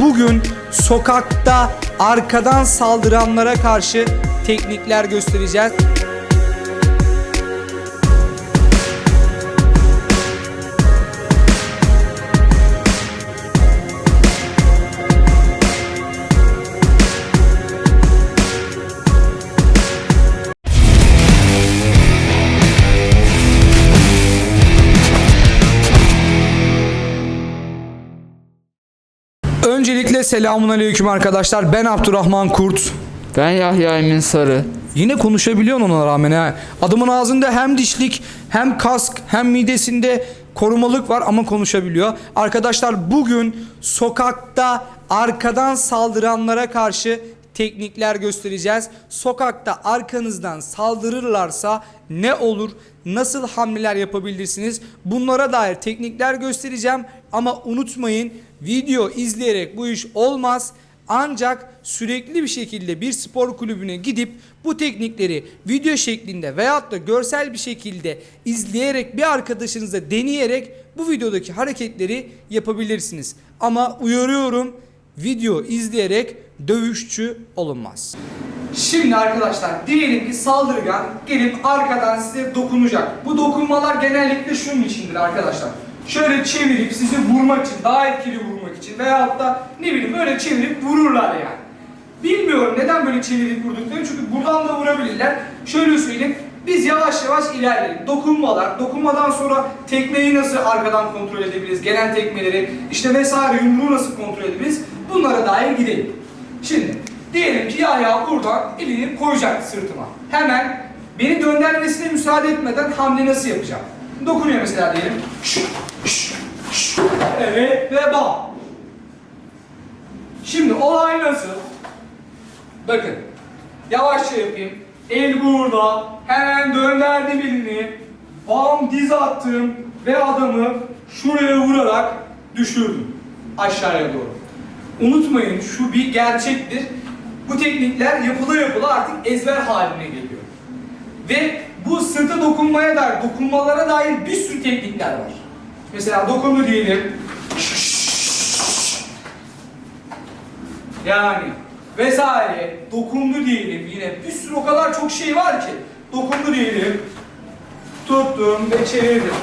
Bugün sokakta arkadan saldıranlara karşı teknikler göstereceğiz. Öncelikle selamun aleyküm arkadaşlar. Ben Abdurrahman Kurt. Ben Yahya Emin Sarı. Yine konuşabiliyorsun ona rağmen ha. Adamın ağzında hem dişlik hem kask hem midesinde korumalık var ama konuşabiliyor. Arkadaşlar bugün sokakta arkadan saldıranlara karşı teknikler göstereceğiz. Sokakta arkanızdan saldırırlarsa ne olur? Nasıl hamleler yapabilirsiniz? Bunlara dair teknikler göstereceğim ama unutmayın video izleyerek bu iş olmaz. Ancak sürekli bir şekilde bir spor kulübüne gidip bu teknikleri video şeklinde veyahut da görsel bir şekilde izleyerek bir arkadaşınıza deneyerek bu videodaki hareketleri yapabilirsiniz. Ama uyarıyorum video izleyerek dövüşçü olunmaz. Şimdi arkadaşlar diyelim ki saldırgan gelip arkadan size dokunacak. Bu dokunmalar genellikle şunun içindir arkadaşlar. Şöyle çevirip sizi vurmak için, daha etkili vurmak için veyahut da ne bileyim böyle çevirip vururlar yani. Bilmiyorum neden böyle çevirip vurduklarını çünkü buradan da vurabilirler. Şöyle söyleyeyim. Biz yavaş yavaş ilerleyelim. Dokunmalar, dokunmadan sonra tekmeyi nasıl arkadan kontrol edebiliriz, gelen tekmeleri, işte vesaire yumruğu nasıl kontrol edebiliriz bunlara dair gidelim. Şimdi diyelim ki Yahya buradan elini koyacak sırtıma. Hemen beni döndürmesine müsaade etmeden hamle nasıl yapacağım? Dokunuyor mesela diyelim. Şş, şş, şş. Evet ve bam. Şimdi olay nasıl? Bakın. Yavaşça yapayım. El burada. Hemen döndürdüm elini. Bam diz attım. Ve adamı şuraya vurarak düşürdüm. Aşağıya doğru. Unutmayın şu bir gerçektir. Bu teknikler yapıla yapıla artık ezber haline geliyor. Ve bu sırta dokunmaya dair, dokunmalara dair bir sürü teknikler var. Mesela dokundu diyelim. Yani vesaire dokundu diyelim yine. Bir sürü o kadar çok şey var ki. Dokundu diyelim. Tuttum ve çevirdim.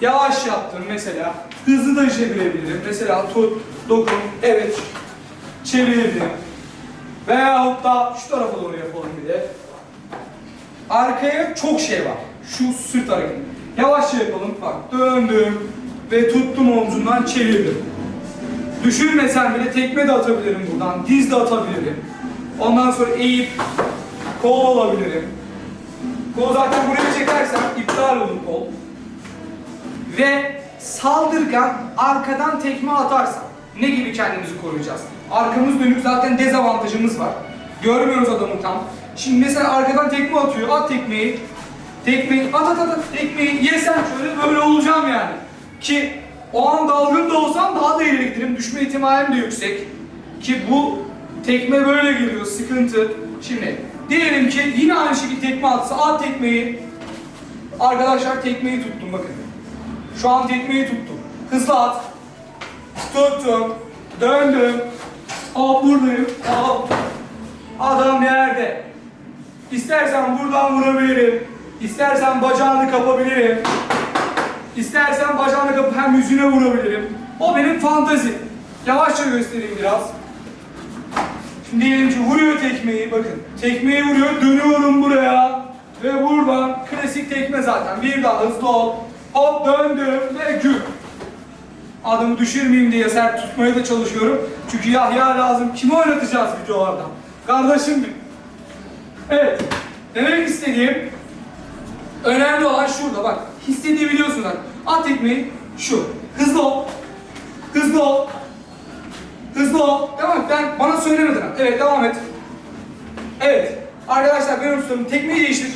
Yavaş yaptım mesela. Hızlı da çevirebilirim. Mesela tut dokun evet. Çevirdim. Veyahut da şu tarafa doğru yapalım bir de arkaya çok şey var şu sırt hareketi yavaşça yapalım bak döndüm ve tuttum omzundan çevirdim Düşürmesem bile tekme de atabilirim buradan, diz de atabilirim. Ondan sonra eğip kol olabilirim. Kol zaten buraya çekersem iptal olur kol. Ve saldırgan arkadan tekme atarsam ne gibi kendimizi koruyacağız? Arkamız dönük zaten dezavantajımız var. Görmüyoruz adamı tam. Şimdi mesela arkadan tekme atıyor, at tekmeyi. Tekmeyi at at at, at tekmeyi yesem şöyle böyle olacağım yani. Ki o an dalgın da olsam daha da ileri giderim. Düşme ihtimalim de yüksek. Ki bu tekme böyle geliyor, sıkıntı. Şimdi diyelim ki yine aynı şekilde tekme atsa at tekmeyi. Arkadaşlar tekmeyi tuttum bakın. Şu an tekmeyi tuttum. Hızlı at. Tuttum. Döndüm. Hop buradayım. Hop. Adam yerde. İstersen buradan vurabilirim. İstersen bacağını kapabilirim. İstersen bacağını kapıp hem yüzüne vurabilirim. O benim fantazi. Yavaşça göstereyim biraz. Şimdi diyelim ki vuruyor tekmeyi bakın. Tekmeyi vuruyor dönüyorum buraya. Ve buradan klasik tekme zaten. Bir daha hızlı ol. Hop döndüm ve gül. Adamı düşürmeyeyim diye sert tutmaya da çalışıyorum. Çünkü Yahya lazım. Kimi oynatacağız videolarda? Kardeşim benim. Evet. Demek istediğim Önemli olan şurada bak. Hissediği biliyorsun bak. At tekmeyi şu. Hızlı ol. Hızlı ol. Hızlı ol. Devam et. Ben bana söylemedin. Evet devam et. Evet. Arkadaşlar ben tutuyorum. Tekmeyi değiştir.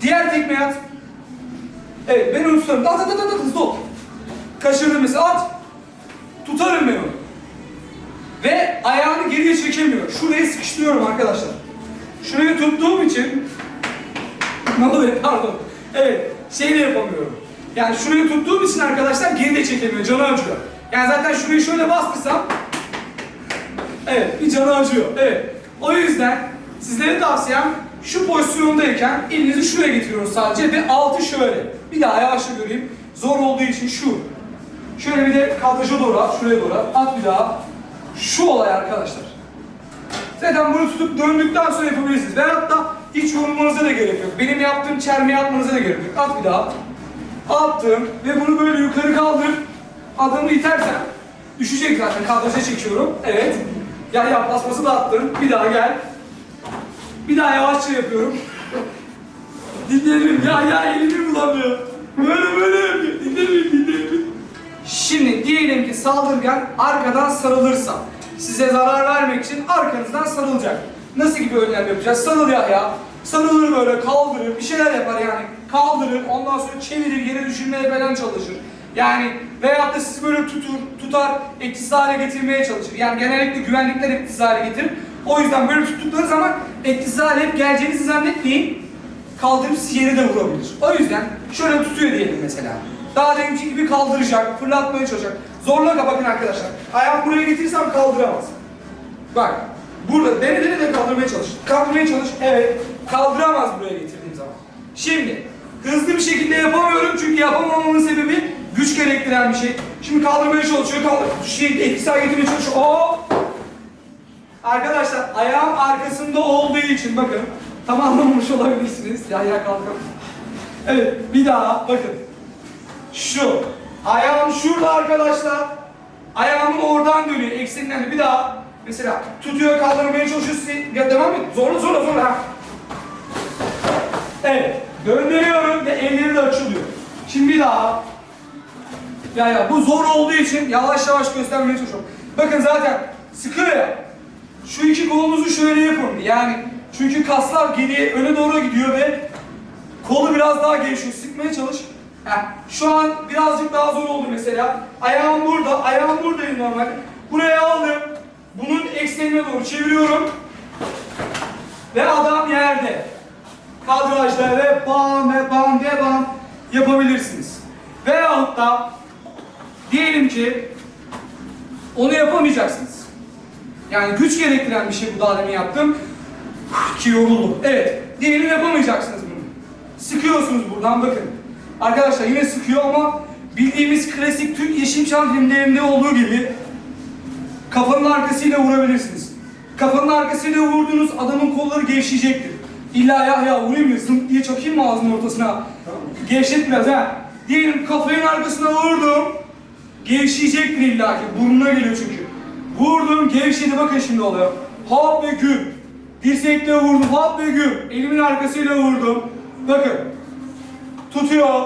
Diğer tekmeyi at. Evet ben onu tutarım. At at at at hızlı ol. Kaçırdım mesela at. Tutarım ben onu. Ve ayağını geriye çekemiyor. Şuraya sıkıştırıyorum arkadaşlar. Şurayı tuttuğum için ne oluyor pardon. Evet şey de yapamıyorum. Yani şurayı tuttuğum için arkadaşlar geri de çekemiyor canı acıyor. Yani zaten şurayı şöyle bastırsam Evet, bir canı acıyor. Evet. O yüzden sizlere tavsiyem şu pozisyondayken elinizi şuraya getiriyoruz sadece ve altı şöyle. Bir daha yavaşça göreyim. Zor olduğu için şu. Şöyle bir de kadraja doğru at, şuraya doğru at. At bir daha. Şu olay arkadaşlar. Zaten bunu tutup döndükten sonra yapabilirsiniz. Veyahut da hiç yorulmanıza da gerek yok. Benim yaptığım çermeyi atmanıza da gerek yok. At bir daha. Attım ve bunu böyle yukarı kaldır. Adamı itersen düşecek zaten. Kadraja çekiyorum. Evet. Ya ya basması da attım. Bir daha gel. Bir daha yavaşça yapıyorum. Dinleyelim. Ya ya elimi bulamıyor. Böyle böyle yapıyor. Dinleyelim dinleyelim. Şimdi diyelim ki saldırgan arkadan sarılırsa size zarar vermek için arkanızdan sarılacak. Nasıl gibi önlem yapacağız? Sarıl ya ya. Sarılır böyle kaldırır bir şeyler yapar yani. Kaldırır ondan sonra çevirir yere düşürmeye falan çalışır. Yani veyahut da sizi böyle tutur, tutar, etkisiz hale getirmeye çalışır. Yani genellikle güvenlikler etkisiz hale getirir. O yüzden böyle tuttukları zaman etkisiz hale hep geleceğinizi zannetmeyin. Kaldırıp sizi yere de vurabilir. O yüzden şöyle tutuyor diyelim mesela. Daha deminki gibi kaldıracak, fırlatmaya çalışacak. Zorla bakın arkadaşlar. Ayağımı buraya getirirsem kaldıramaz. Bak, burada dene dene de kaldırmaya çalış. Kaldırmaya çalış, evet. Kaldıramaz buraya getirdiğim zaman. Şimdi, hızlı bir şekilde yapamıyorum çünkü yapamamamın sebebi güç gerektiren bir şey. Şimdi kaldırmaya çalışıyor, kaldır. Şey, etkisiz hale getirmeye çalışıyor. Oo! Arkadaşlar ayağım arkasında olduğu için bakın tamamlamış olabilirsiniz. Ya ya kalkalım. Evet bir daha bakın. Şu. Ayağım şurada arkadaşlar. Ayağımın oradan dönüyor. Ekseninden bir daha. Mesela tutuyor kaldırmaya çalışıyor. Ya devam et. Zorla zorla zorla. ha. Evet. Döndürüyorum ve elleri de açılıyor. Şimdi bir daha. Ya ya bu zor olduğu için yavaş yavaş göstermeye çalışıyorum. Bakın zaten sıkıyor ya. Şu iki kolunuzu şöyle yapın. Yani çünkü kaslar geriye öne doğru gidiyor ve kolu biraz daha gevşiyor. Sıkmaya çalış. Şu an birazcık daha zor oldu mesela. Ayağım burada, ayağım buradayım normal. Buraya aldım. Bunun eksenine doğru çeviriyorum. Ve adam yerde. Kadrajda ve bam ve bam ve bam yapabilirsiniz. Veyahut da diyelim ki onu yapamayacaksınız. Yani güç gerektiren bir şey bu daha demin yaptım. Ki yoruldum. Evet. Diyelim yapamayacaksınız bunu. Sıkıyorsunuz buradan bakın. Arkadaşlar yine sıkıyor ama bildiğimiz klasik Türk Yeşilçam filmlerinde olduğu gibi kafanın arkasıyla vurabilirsiniz. Kafanın arkasıyla vurduğunuz adamın kolları gevşeyecektir. İlla ya ya vurayım mı zımt diye çakayım mı ağzının ortasına? Gevşet biraz ha. Diyelim kafayın arkasına vurdum. Gevşeyecektir illa ki. Burnuna geliyor çünkü. Vurdum gevşedi bakın şimdi oluyor. Hop ve güm. Dirsekle vurdum hop ve güm. Elimin arkasıyla vurdum. Bakın. Tutuyor.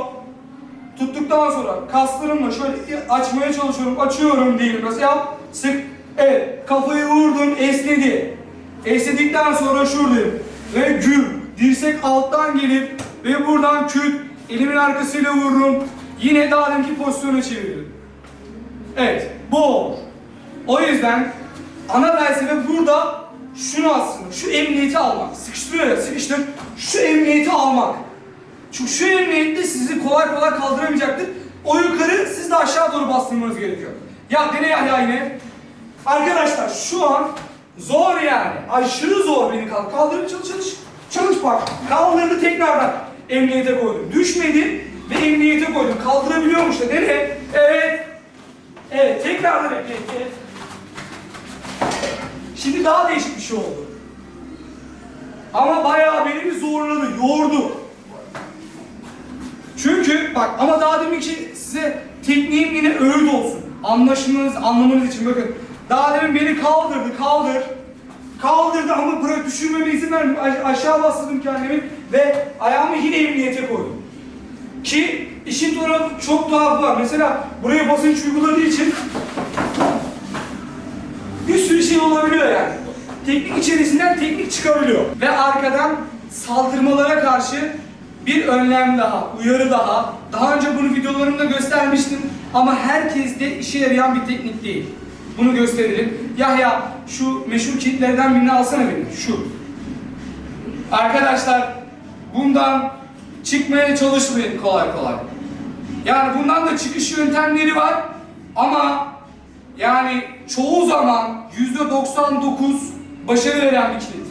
Tuttuktan sonra kaslarımla şöyle açmaya çalışıyorum. Açıyorum diyelim biraz. Yap. Sık. Evet. Kafayı vurdum. Esnedi. Esnedikten sonra şuradayım. Ve güm. Dirsek alttan gelip ve buradan küt. Elimin arkasıyla vururum. Yine daha deminki pozisyona çeviririm. Evet. Bu olur. O yüzden ana felsefe burada şunu aslında, şu emniyeti almak. Sıkıştırıyor ya, sıkıştır. Şu emniyeti almak. Çünkü şu emniyette sizi kolay kolay kaldıramayacaktır. O yukarı, siz de aşağı doğru bastırmanız gerekiyor. Ya dene ya, ya yine. Arkadaşlar şu an zor yani. Aşırı zor beni kaldır. Kaldırıp çalış çalış. Çalış bak. Kaldırdı tekrardan. Emniyete koydum. Düşmedi ve emniyete koydum. Kaldırabiliyormuş da. Dene. Evet. Evet. Tekrardan emniyete. Şimdi daha değişik bir şey oldu. Ama bayağı beni bir zorladı, yordu. Çünkü bak ama daha demin ki size tekniğim yine öğüt olsun. Anlaşılmanız, anlamanız için bakın. Daha demin beni kaldırdı, kaldır. Kaldırdı ama bırak düşürmeme izin vermiyor. A- aşağı bastırdım kendimi ve ayağımı yine emniyete koydum. Ki işin tarafı çok tuhaf var. Mesela buraya basınç uyguladığı için bir sürü şey olabiliyor yani. Teknik içerisinden teknik çıkabiliyor. Ve arkadan saldırmalara karşı bir önlem daha, uyarı daha. Daha önce bunu videolarımda göstermiştim ama herkeste işe yarayan bir teknik değil. Bunu gösterelim. Yahya şu meşhur kitlerden birini alsana beni. Şu. Arkadaşlar bundan çıkmaya çalışmayın kolay kolay. Yani bundan da çıkış yöntemleri var ama Yani çoğu zaman %99 başarı veren bir kilit.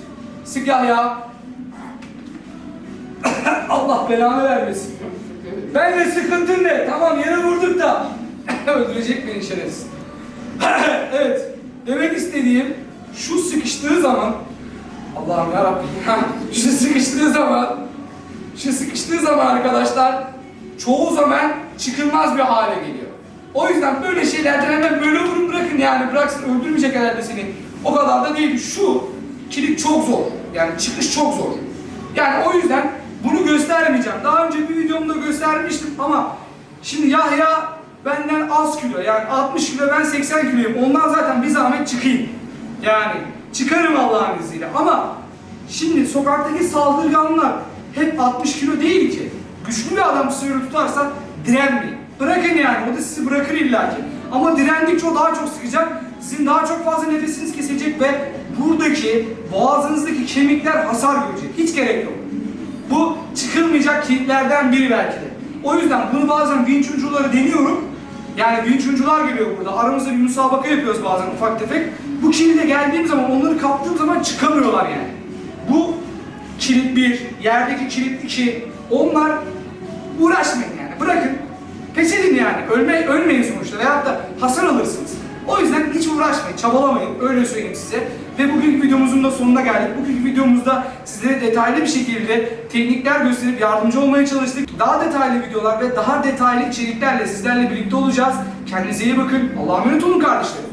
Sık ya. Allah belanı vermesin. Ben de sıkıntın ne? Tamam yere vurduk da. Öldürecek beni şerefsiz. evet. Demek istediğim şu sıkıştığı zaman Allah'ım yarabbim. şu sıkıştığı zaman şu sıkıştığı zaman arkadaşlar çoğu zaman çıkılmaz bir hale geliyor. O yüzden böyle şeylerden hemen böyle vurun bırakın yani bıraksın öldürmeyecek herhalde seni. O kadar da değil. Şu kilit çok zor. Yani çıkış çok zor. Yani o yüzden bunu göstermeyeceğim. Daha önce bir videomda göstermiştim ama şimdi Yahya benden az kilo yani 60 kilo ben 80 kiloyum. Ondan zaten bir zahmet çıkayım. Yani çıkarım Allah'ın izniyle ama şimdi sokaktaki saldırganlar hep 60 kilo değil ki. Güçlü bir adam sizi tutarsa direnmeyin. Bırakın yani o da sizi bırakır illaki. Ama direndikçe o daha çok sıkacak. Sizin daha çok fazla nefesiniz kesecek ve buradaki boğazınızdaki kemikler hasar görecek. Hiç gerek yok. Çıkılmayacak kilitlerden biri belki de. O yüzden bunu bazen vinçuncuları deniyorum. Yani vinçuncular geliyor burada. Aramızda bir müsabaka yapıyoruz bazen ufak tefek. Bu kilide geldiğim zaman, onları kaptığım zaman çıkamıyorlar yani. Bu kilit bir, yerdeki kilit iki. Onlar uğraşmayın yani. Bırakın. Pes edin yani. Ölme, ölmeyin sonuçta. Veyahut da hasar alırsınız. O yüzden hiç uğraşmayın, çabalamayın. Öyle söyleyeyim size. Ve bugünkü videomuzun da sonuna geldik. Bugünkü videomuzda sizlere detaylı bir şekilde teknikler gösterip yardımcı olmaya çalıştık. Daha detaylı videolar ve daha detaylı içeriklerle sizlerle birlikte olacağız. Kendinize iyi bakın. Allah'a emanet olun kardeşlerim.